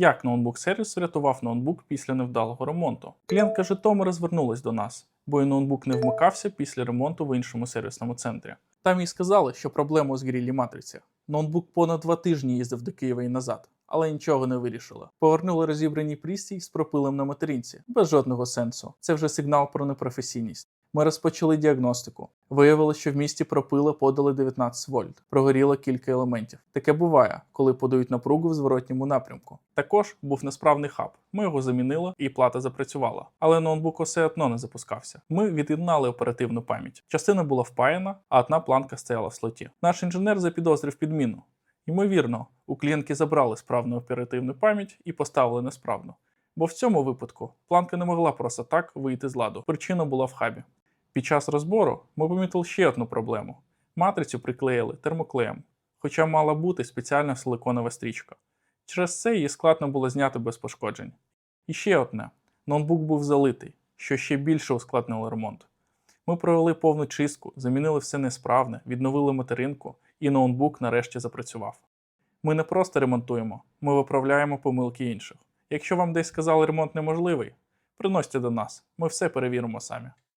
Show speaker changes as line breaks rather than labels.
Як ноутбук сервіс врятував ноутбук після невдалого ремонту? Клієнтка Житомира звернулась до нас, бо і ноутбук не вмикався після ремонту в іншому сервісному центрі. Там їй сказали, що проблема у згрілій матриці. Ноутбук понад два тижні їздив до Києва і назад, але нічого не вирішила. Повернули розібрані пристрій з пропилем на материнці, без жодного сенсу. Це вже сигнал про непрофесійність. Ми розпочали діагностику. Виявилося, що в місті пропила подали 19 вольт. Прогоріло кілька елементів. Таке буває, коли подають напругу в зворотньому напрямку. Також був несправний хаб. Ми його замінили, і плата запрацювала. Але ноутбук усе одно не запускався. Ми від'єднали оперативну пам'ять. Частина була впаяна, а одна планка стояла в слоті. Наш інженер запідозрив підміну. Ймовірно, у клієнтки забрали справну оперативну пам'ять і поставили несправну. Бо в цьому випадку планка не могла просто так вийти з ладу. Причина була в хабі. Під час розбору ми помітили ще одну проблему: матрицю приклеїли термоклеєм, хоча мала бути спеціальна силиконова стрічка. Через це її складно було зняти без пошкоджень. І ще одне: ноутбук був залитий, що ще більше ускладнило ремонт. Ми провели повну чистку, замінили все несправне, відновили материнку, і ноутбук нарешті запрацював. Ми не просто ремонтуємо, ми виправляємо помилки інших. Якщо вам десь сказали ремонт неможливий, приносьте до нас, ми все перевіримо самі.